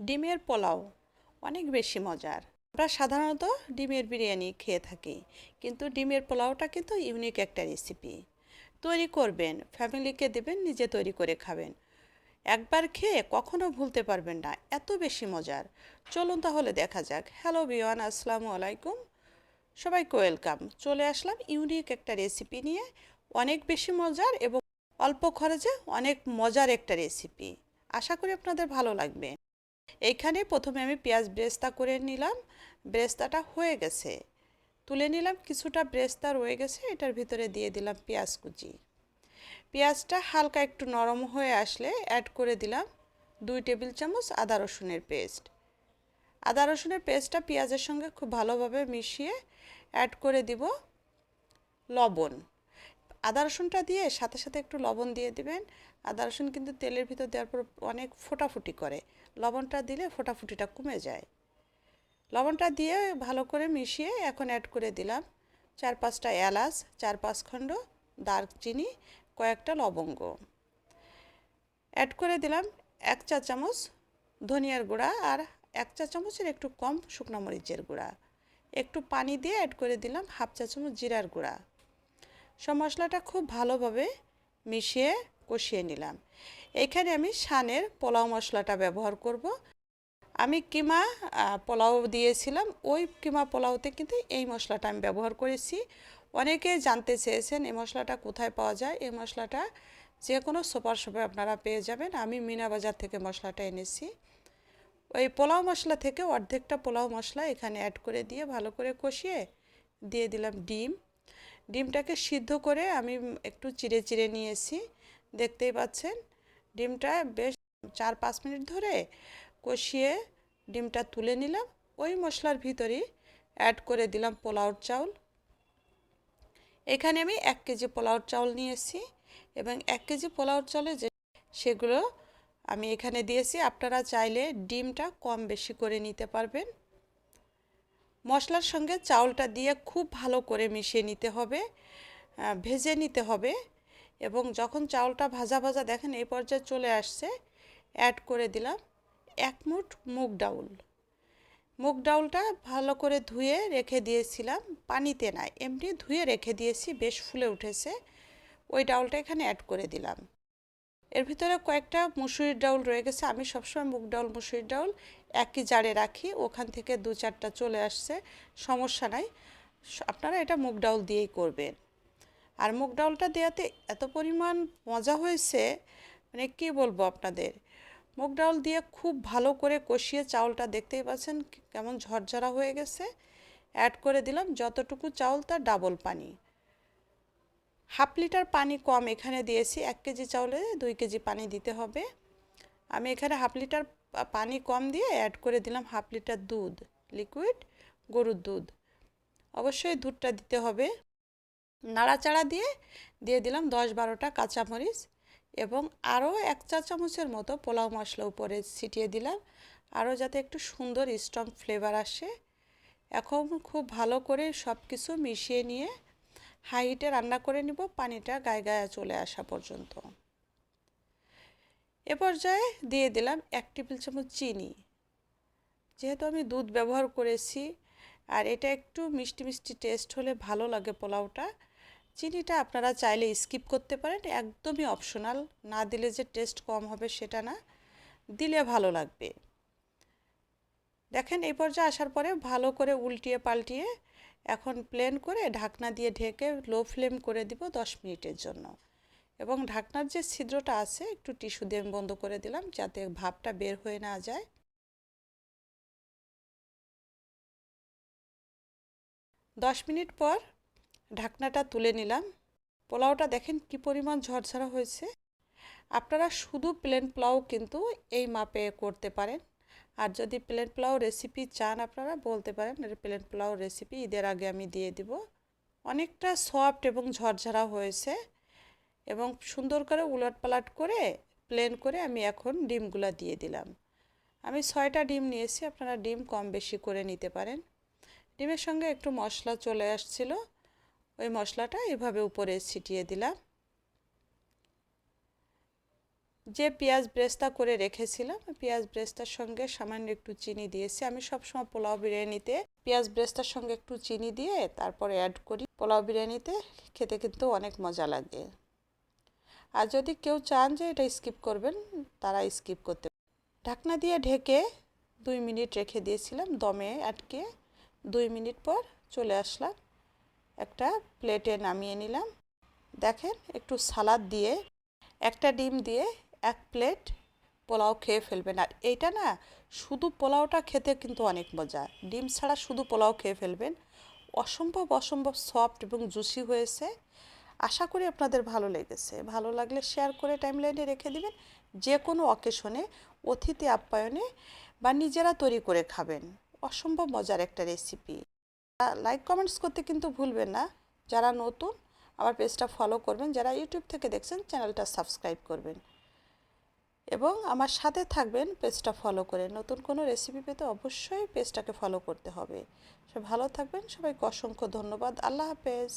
ডিমের পোলাও অনেক বেশি মজার। আমরা সাধারণত ডিমের বিরিয়ানি খেয়ে থাকি, কিন্তু ডিমের পোলাওটা কিন্তু ইউনিক একটা রেসিপি তৈরি করবেন ফ্যামিলিকে দেবেন, নিজে তৈরি করে খাবেন। একবার খেয়ে কখনো ভুলতে পারবেন না, এত বেশি মজার। চলুন তাহলে দেখা যাক। হ্যালো বিওয়ান আসসালামু আলাইকুম। সবাইকে ওয়েলকাম চলে আসলাম ইউনিক একটা রেসিপি নিয়ে। অনেক বেশি মজার এবং অল্প খরচে অনেক মজার একটা রেসিপি আশা করি আপনাদের ভালো লাগবে। এইখানে প্রথমে আমি পেঁয়াজ ব্রেস্তা করে নিলাম, ব্রেস্তাটা হয়ে গেছে। তুলে নিলাম, কিছুটা ব্রেস্তা রয়ে গেছে, এটার ভিতরে দিয়ে দিলাম পেঁয়াজ কুচি। পেঁয়াজটা হালকা একটু নরম হয়ে আসলে অ্যাড করে দিলাম দুই টেবিল চামচ আদা রসুনের পেস্ট। আদা রসুনের পেস্টটা পেঁয়াজের সঙ্গে খুব ভালোভাবে মিশিয়ে অ্যাড করে দিব লবণ। আদা রসুনটা দিয়ে সাথে সাথে একটু লবণ দিয়ে দিবেন। আদা রসুন কিন্তু তেলের ভিতর দেওয়ার পর অনেক ফোটাফুটি করে। লবণটা দিলে ফোটাফুটিটা কমে যায়। লবণটা দিয়ে ভালো করে মিশিয়ে এখন অ্যাড করে দিলাম চার পাঁচটা এলাচ, চার পাঁচ খণ্ড দারচিনি, কয়েকটা লবঙ্গ। অ্যাড করে দিলাম এক চা চামচ ধনিয়ার গুঁড়া আর এক চা চামচের একটু কম শুকনো মরিচের গুঁড়া। একটু পানি দিয়ে অ্যাড করে দিলাম হাফ চা চামচ জিরার গুঁড়া। সব মশলাটা খুব ভালোভাবে মিশিয়ে কষিয়ে নিলাম। এইখানে আমি সানের পোলাও মশলাটা ব্যবহার করব। আমি কিমা পোলাও দিয়েছিলাম, ওই কিমা পোলাওতে কিন্তু এই মশলাটা আমি ব্যবহার করেছি। অনেকে জানতে চেয়েছেন এই মশলাটা কোথায় পাওয়া যায়? এই মশলাটা যে কোনো সুপার শপে আপনারা পেয়ে যাবেন। আমি মিনা বাজার থেকে মশলাটা এনেছি। ওই পোলাও মশলা থেকে অর্ধেকটা পোলাও মশলা এখানে অ্যাড করে দিয়ে ভালো করে কষিয়ে দিয়ে দিলাম ডিম। ডিমটাকে সিদ্ধ করে আমি একটু চিড়ে চিড়ে নিয়েছি। দেখতেই পাচ্ছেন, ডিমটা বেশ চার পাঁচ মিনিট ধরে কষিয়ে ডিমটা তুলে নিলাম। ওই মশলার ভিতরেই অ্যাড করে দিলাম পোলাওর চাউল। এখানে আমি এক কেজি পোলাওর চাউল নিয়েছি এবং এক কেজি পোলাওর চাউলে যে সেগুলো আমি এখানে দিয়েছি। আপনারা চাইলে ডিমটা কম বেশি করে নিতে পারবেন। মশলার সঙ্গে চাউলটা দিয়ে খুব ভালো করে মিশিয়ে নিতে হবে ভেজে নিতে হবে এবং যখন চাউলটা ভাজা ভাজা দেখেন এই পর্যায়ে চলে আসছে অ্যাড করে দিলাম এক মুঠ মুগ ডাউল। মুগ ডাউলটা ভালো করে ধুয়ে রেখে দিয়েছিলাম, পানিতে না, এমনি ধুয়ে রেখে দিয়েছি, বেশ ফুলে উঠেছে, ওই ডাউলটা এখানে অ্যাড করে দিলাম। এর ভিতরে কয়েকটা মুসুরির ডাউল রয়ে গেছে, আমি সবসময় মুগ ডাউল, মুসুরির ডাউল একই জারে রাখি, ওখান থেকে দু চারটা চলে আসছে, সমস্যা নাই। আপনারা এটা মুগ ডাউল দিয়েই করবেন। আর মুগ ডাউলটা দেওয়াতে এত পরিমাণ মজা হয়েছে মানে কী বলব আপনাদের? মুগ ডাউল দিয়ে খুব ভালো করে কষিয়ে চাউলটা দেখতেই পাচ্ছেন কেমন ঝরঝরা হয়ে গেছে। অ্যাড করে দিলাম, যতটুকু চাউল তার ডাবল পানি। হাফ লিটার পানি কম এখানে দিয়েছি, এক কেজি চাউলে দুই কেজি পানি দিতে হবে। আমি এখানে হাফ লিটার পানি কম দিয়ে অ্যাড করে দিলাম হাফ লিটার দুধ লিকুইড গরুর দুধ। অবশ্যই দুধটা দিতে হবে। নাড়াচাড়া দিয়ে দিয়ে দিলাম দশ বারোটা কাঁচামরিচ এবং আরও এক চা চামচের মতো পোলাও মশলা উপরে ছিটিয়ে দিলাম। আরও যাতে একটু সুন্দর স্ট্রং ফ্লেভার আসে। এখন খুব ভালো করে সব কিছু মিশিয়ে নিয়ে হাই হিটে রান্না করে নিব। পানিটা গায়ে গায়ে চলে আসা পর্যন্ত। এ পর্যায়ে দিয়ে দিলাম এক টেবিল চামচ চিনি। যেহেতু আমি দুধ ব্যবহার করেছি আর এটা একটু মিষ্টি মিষ্টি টেস্ট হলে ভালো লাগে পোলাওটা, চিনিটা আপনারা চাইলে স্কিপ করতে পারেন। একদমই অপশনাল, না দিলে যে টেস্ট কম হবে সেটা না, দিলে ভালো লাগবে। দেখেন এই পর্যায়ে আসার পরে ভালো করে উল্টিয়ে পাল্টিয়ে এখন প্লেন করে ঢাকনা দিয়ে ঢেকে লো ফ্লেম করে দিব দশ মিনিটের জন্য। এবং ঢাকনার যে ছিদ্রটা আছে, একটু টিস্যু দিয়ে আমি বন্ধ করে দিলাম যাতে ভাবটা বের হয়ে না যায়। দশ মিনিট পর ঢাকনাটা তুলে নিলাম। পোলাওটা দেখেন কি পরিমাণ ঝরঝরা হয়েছে। আপনারা শুধু প্লেন পোলাও কিন্তু এই মাপে করতে পারেন। আর যদি প্লেন পোলাও রেসিপি চান আপনারা, বলতে পারেন প্লেন পোলাও রেসিপি ঈদের আগে আমি দিয়ে দিব। অনেকটা সফট এবং ঝরঝরা হয়েছে। এবং সুন্দর করে উলট পালাট করে প্লেন করে আমি এখন ডিমগুলা দিয়ে দিলাম। আমি ছয়টা ডিম নিয়েছি, আপনারা ডিম কম বেশি করে নিতে পারেন। ডিমের সঙ্গে একটু মশলা চলে আসছিল, ওই মশলাটা এভাবে উপরে ছিটিয়ে দিলাম। যে পেঁয়াজ ব্রেস্তা করে রেখেছিলাম, পেঁয়াজ ব্রেস্তার সঙ্গে সামান্য একটু চিনি দিয়েছি। আমি সবসময় পোলাও বিরিয়ানিতে পেঁয়াজ ব্রেস্তার সঙ্গে একটু চিনি দিয়ে তারপরে অ্যাড করি। পোলাও বিরিয়ানিতে খেতে কিন্তু অনেক মজা লাগে। আর যদি কেউ চান যে এটা স্কিপ করবেন, তারা স্কিপ করতে ঢাকনা দিয়ে ঢেকে দুই মিনিট রেখে দিয়েছিলাম, দমে আটকে দুই মিনিট পর চলে আসলাম, একটা প্লেটে নামিয়ে নিলাম। দেখেন, একটু সালাদ দিয়ে, একটা ডিম দিয়ে এক প্লেট পোলাও খেয়ে ফেলবেন। আর এইটা না, শুধু পোলাওটা খেতে কিন্তু অনেক মজা। ডিম ছাড়া শুধু পোলাও খেয়ে ফেলবেন। অসম্ভব অসম্ভব সফট এবং জুসি হয়েছে। আশা করি আপনাদের ভালো লেগেছে। ভালো লাগলে শেয়ার করে টাইমলাইনে রেখে দিবেন। যে কোনো অকেশনে অতিথি আপ্যায়নে বা নিজেরা তৈরি করে খাবেন। অসম্ভব মজার একটা রেসিপি লাইক কমেন্টস করতে কিন্তু ভুলবেন না। যারা নতুন, আমার পেজটা ফলো করবেন। যারা ইউটিউব থেকে দেখছেন চ্যানেলটা সাবস্ক্রাইব করবেন। এবং আমার সাথে থাকবেন পেজটা ফলো করে। নতুন কোনো রেসিপি পেতে অবশ্যই পেজটাকে ফলো করতে হবে। সবাই ভালো থাকবেন। সবাইকে অসংখ্য ধন্যবাদ। আল্লাহ হাফেজ।